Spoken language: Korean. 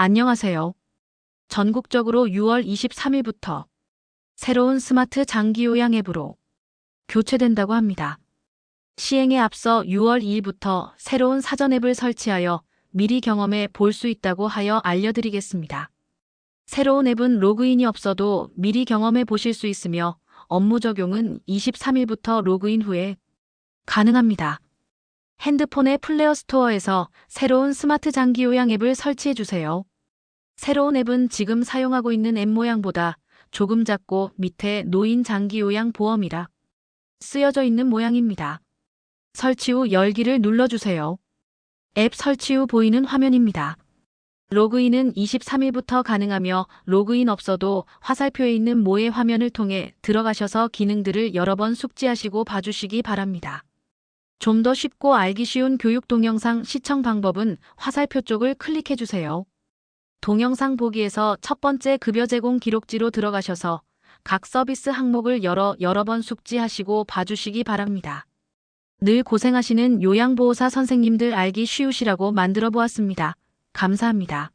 안녕하세요. 전국적으로 6월 23일부터 새로운 스마트 장기 요양 앱으로 교체된다고 합니다. 시행에 앞서 6월 2일부터 새로운 사전 앱을 설치하여 미리 경험해 볼 수 있다고 하여 알려드리겠습니다. 새로운 앱은 로그인이 없어도 미리 경험해 보실 수 있으며 업무 적용은 23일부터 로그인 후에 가능합니다. 핸드폰의 플레어 스토어에서 새로운 스마트 장기 요양 앱을 설치해 주세요. 새로운 앱은 지금 사용하고 있는 앱 모양보다 조금 작고 밑에 노인 장기 요양 보험이라 쓰여져 있는 모양입니다. 설치 후 열기를 눌러주세요. 앱 설치 후 보이는 화면입니다. 로그인은 23일부터 가능하며 로그인 없어도 화살표에 있는 모의 화면을 통해 들어가셔서 기능들을 여러 번 숙지하시고 봐주시기 바랍니다. 좀 더 쉽고 알기 쉬운 교육 동영상 시청 방법은 화살표 쪽을 클릭해 주세요. 동영상 보기에서 첫 번째 급여 제공 기록지로 들어가셔서 각 서비스 항목을 여러 여러 번 숙지하시고 봐주시기 바랍니다. 늘 고생하시는 요양보호사 선생님들 알기 쉬우시라고 만들어 보았습니다. 감사합니다.